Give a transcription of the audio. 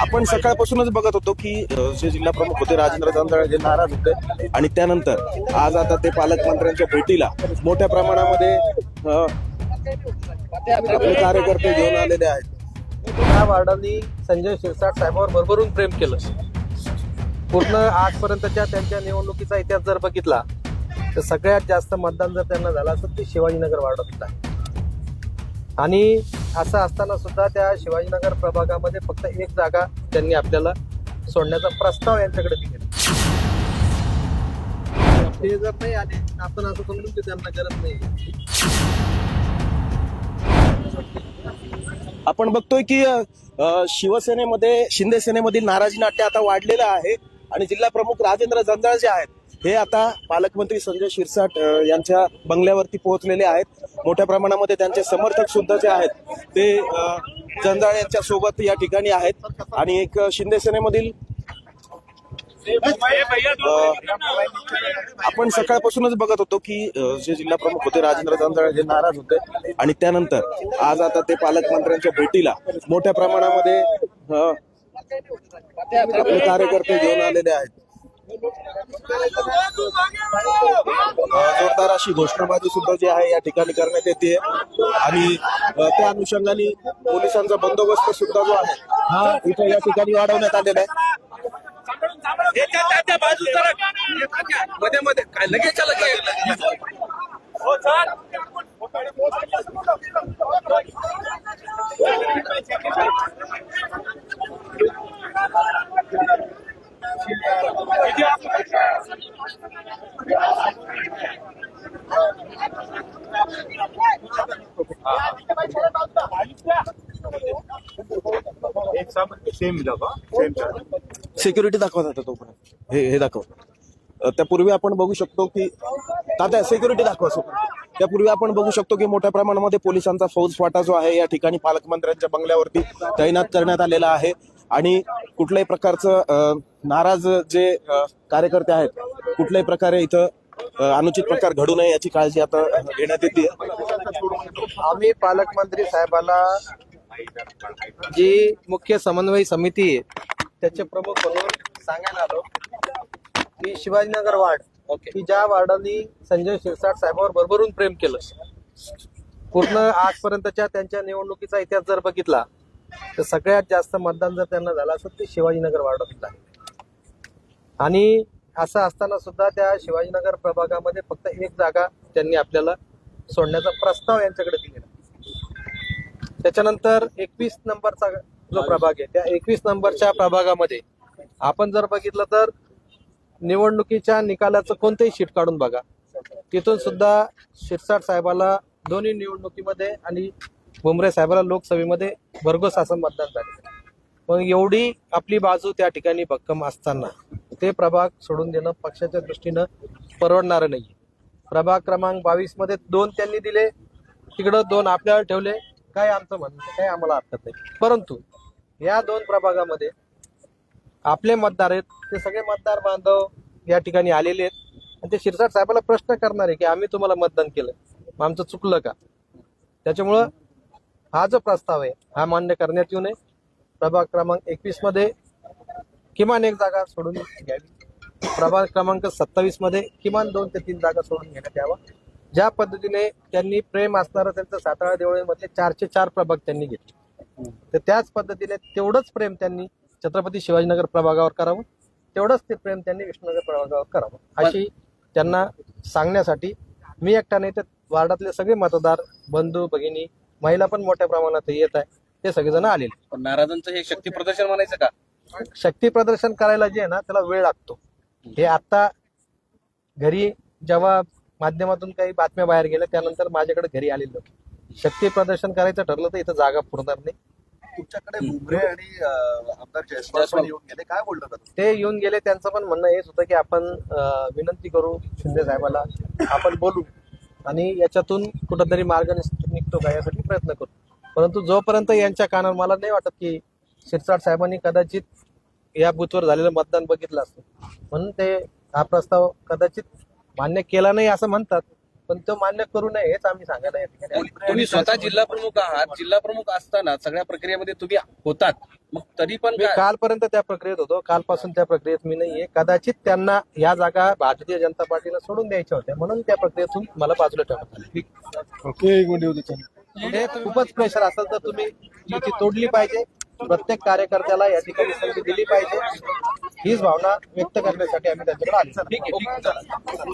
आपण सकाळपासूनच बघत होतो की जे जिल्हा प्रमुख होते राजेंद्र जांजळ जे नाराज होते. आणि त्यानंतर आज आता ते पालकमंत्र्यांच्या भेटीला मोठ्या प्रमाणामध्ये आपले कार्यकर्ते घेऊन आलेले आहेत. या वार्डांनी संजय शिरसाट साहेबांवर भरभरून प्रेम केलं. पूर्ण आजपर्यंतच्या त्यांच्या निवडणुकीचा इतिहास जर बघितला तर सगळ्यात जास्त मतदान जर त्यांना झालं असं ते शिवाजीनगर वार्डात आहे आणि असं असताना सुद्धा त्या शिवाजीनगर प्रभागामध्ये फक्त एक जागा त्यांनी आपल्याला सोडण्याचा प्रस्ताव यांच्याकडे दिलेला ते जर नाही आले आपण असं समजून की त्यांना गरज नाही आपण बघतोय की शिवसेनेमध्ये शिंदे सेनेमधील नाराजी नाट्य आता वाढलेलं आहे आणि जिल्हा प्रमुख राजेंद्र जंजाळ जे आहेत हे आता पालकमंत्री संजय शिरसाट यांच्या बंगल्यावरती पोहोचलेले आहेत. मोठ्या प्रमाणामध्ये त्यांचे समर्थक सुद्धा जे आहेत ते जंजाळ यांच्या सोबत या ठिकाणी आहेत. आणि एक शिंदेसेनेमधील शिंदे सेनेमधील आपण सकाळपासूनच बघत होतो की जे जिल्हा प्रमुख होते राजेंद्र जांजळ हे नाराज होते. आणि त्यानंतर आज आता ते पालकमंत्र्यांच्या भेटीला मोठ्या प्रमाणामध्ये आपले कार्यकर्ते घेऊन आलेले आहेत. जोरदार अशी घोषणाबाजी सुद्धा जी आहे या ठिकाणी करण्यात येते. आणि त्या अनुषंगाने पोलिसांचा बंदोबस्त सुद्धा जो आहे हा इथे या ठिकाणी वाढवण्यात आलेला आहे. मध्ये मध्ये काय लगेच सेम लगा सेम चार्ज सिक्युरिटी दाखवत आता तोपर्यंत हे हे दाखव. अ, त्यापूर्वी आपण बघू शकतो की तात्या सिक्युरिटी दाखवा समोर. त्यापूर्वी आपण बघू शकतो की मोठ्या प्रमाणामध्ये पोलिसांचा फौजफाटा जो आहे या ठिकाणी पालकमंत्र्यांच्या बंगल्यावरती तैनात करण्यात आलेला आहे. आणि कुठल्याही प्रकारचं अ, नाराज जे अ, कार्यकर्ते आहेत कुठल्याही प्रकारे इथं अ, अनुचित प्रकार घडू नये याची काळजी आता घेण्यात येते. आम्ही पालकमंत्री साहेबाला जी मुख्य समन्वय समिती आहे त्याचे प्रमुख म्हणून सांगायला आलो. की शिवाजीनगर वार्ड. की ज्या वार्डांनी संजय शिरसाट साहेबांवर भरभरून प्रेम केलं. पूर्ण आजपर्यंतच्या त्यांच्या निवडणुकीचा इतिहास जर बघितला तर सगळ्यात जास्त मतदान जर त्यांना झालं असतं ते शिवाजीनगर वार्डात आहे. आणि असं असताना सुद्धा त्या शिवाजीनगर प्रभागामध्ये फक्त एक जागा त्यांनी आपल्याला सोडण्याचा प्रस्ताव यांच्याकडे दिलेला त्याच्यानंतर एकवीस नंबरचा जो प्रभाग आहे त्या एकवीस नंबरच्या प्रभागामध्ये आपण जर बघितलं तर निवडणुकीच्या निकालाचं कोणतंही शीट काढून बघा. तिथून सुद्धा शिरसाट साहेबाला दोन्ही निवडणुकीमध्ये आणि भुमरे साहेबाला लोकसभेमध्ये भरघोस असं मतदान झाले. मग एवढी आपली बाजू त्या ठिकाणी भक्कम असताना ते प्रभाग सोडून देणं पक्षाच्या दृष्टीनं परवडणारं नाही प्रभाग क्रमांक बावीसमध्ये दोन त्यांनी दिले तिकडं दोन आपल्याला ठेवले काय आमचं म्हणणं काय आम्हाला हरकत नाही. परंतु या दोन प्रभागामध्ये आपले मतदार आहेत ते सगळे मतदार बांधव या ठिकाणी आलेले आहेत. आणि ते शिरसाट साहेबाला प्रश्न करणार आहे की आम्ही तुम्हाला मतदान केलं मग आमचं चुकलं का? त्याच्यामुळं हा जो प्रस्ताव आहे हा मान्य करण्यात येऊ नये. प्रभाग क्रमांक एकवीसमध्ये किमान एक जागा सोडून घ्यावी. प्रभाग क्रमांक सत्तावीसमध्ये किमान दोन ते तीन जागा सोडून घेण्यात यावा. ज्या पद्धतीने त्यांनी प्रेम असणारं त्यांचं सातारा देवळीमधले चारशे चार प्रभाग त्यांनी घेतले. तर त्याच पद्धतीने तेवढंच प्रेम त्यांनी छत्रपती शिवाजीनगर प्रभागावर करावं. तेवढंच ते प्रेम त्यांनी विष्णुनगर प्रभागावर करावं. अशी त्यांना सांगण्यासाठी मी एकटा नाही तर वार्डातले सगळे मतदार बंधू भगिनी महिला पण मोठ्या प्रमाणात येत आहे. ते सगळेजण आलेले पण नाराजांचं हे शक्ती प्रदर्शन म्हणायचं का? शक्ती प्रदर्शन करायला जे आहे ना त्याला वेळ लागतो. हे आता घरी जेव्हा माध्यमातून काही बातम्या बाहेर गेल्या त्यानंतर माझ्याकडे घरी आलेले शक्ती प्रदर्शन करायचं ठरलं तर इथं जागा पुरणार नाही. तुमच्याकडे भुमरे आणि आमदार जयस्वाल पण येऊन गेले. काय बोललं? ते येऊन गेले त्यांचं पण म्हणणं हेच होतं की आपण विनंती करू शिंदे साहेबाला आपण बोलू. आणि याच्यातून कुठंतरी मार्ग निघतो का यासाठी प्रयत्न करू. परंतु जोपर्यंत यांच्या कानावर मला नाही वाटत की शिरसाट साहेबांनी कदाचित या बूथवर झालेलं मतदान बघितलं असतं. म्हणून ते हा प्रस्ताव कदाचित मान्य केला नाही असं म्हणतात पण तो मान्य करू नये हेच आम्ही सांगायला या ठिकाणी. तुम्ही स्वतः जिल्हा प्रमुख आहात. जिल्हा प्रमुख असताना सगळ्या प्रक्रियेमध्ये तुम्ही होतात. मग तरी पण मी कालपर्यंत त्या प्रक्रियेत होतो. कालपासून त्या प्रक्रियेत मी नाहीये. कदाचित त्यांना या जागा भारतीय जनता पार्टीला सोडून द्यायच्या होत्या. म्हणून त्या प्रक्रियेतून मला बाजूला ठेवण्यात आले. हे खूपच प्रेशर असेल तर तुम्ही युती तोडली पाहिजे. प्रत्येक कार्यकर्त्याला या ठिकाणी संधी दिली पाहिजे. हीच भावना व्यक्त करण्यासाठी आम्ही त्यांच्याकडे आलो